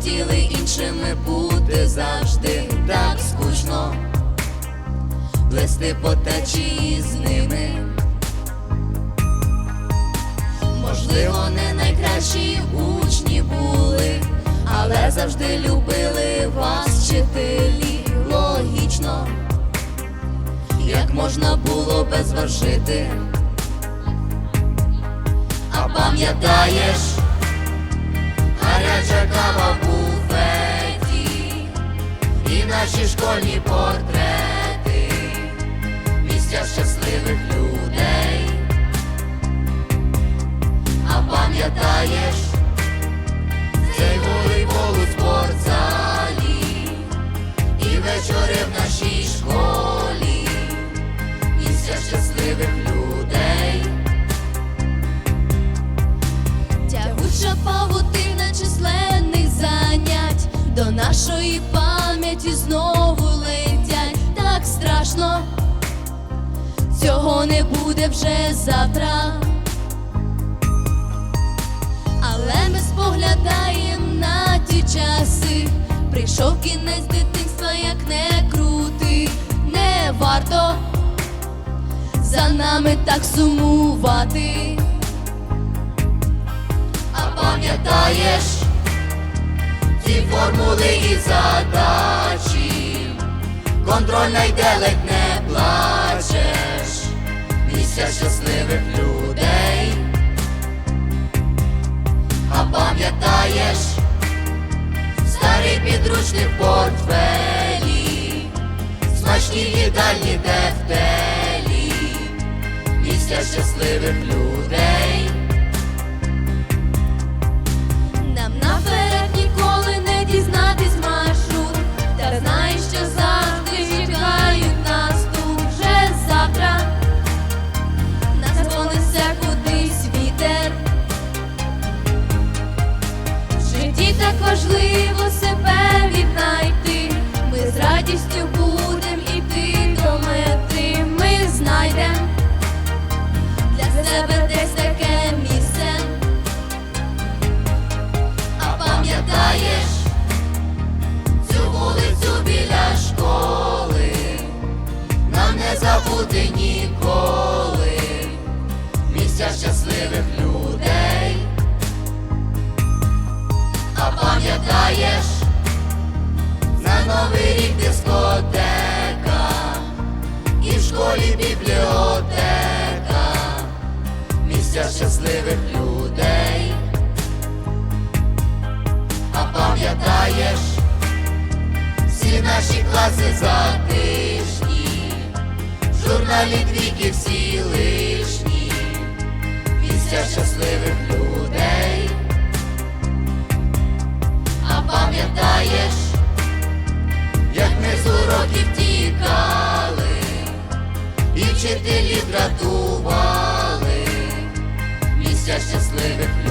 хотіли іншими бути завжди так скучно, плести по течії з ними. Можливо, не найкращі учні були, але завжди любили вас, вчителі, логічно, як можна було без вас жити. А пам'ятаєш, гаряча кава школьні портрети, місця щасливих людей. А пам'ятаєш цей волейбол у спортзалі і вечори в нашій школі, місця щасливих людей. Тягуча павутина численних занять до нашої пам'яті знову цього не буде вже завтра. Але ми споглядаємо на ті часи. Прийшов кінець дитинства, як не крути, не варто за нами так сумувати. А пам'ятаєш ті формули і задачі, контрольна йде ледь не плачеш, в портфелі, смачні їдальні тефтелі, місця щасливих людей. Нам наперед ніколи не дізнатись маршрут, та знай, що завжди чекають нас тут вже завтра. Нас понесе кудись вітер. В житті так важливо не забути ніколи місця щасливих людей. А пам'ятаєш на новий рік дискотека і в школі бібліотека, місця щасливих людей. А пам'ятаєш всі наші класи затишні, в журналі віки всі лишні, після щасливих людей, а пам'ятаєш, як ми з уроків тікали, і вчителі дратували, місця щасливих людей.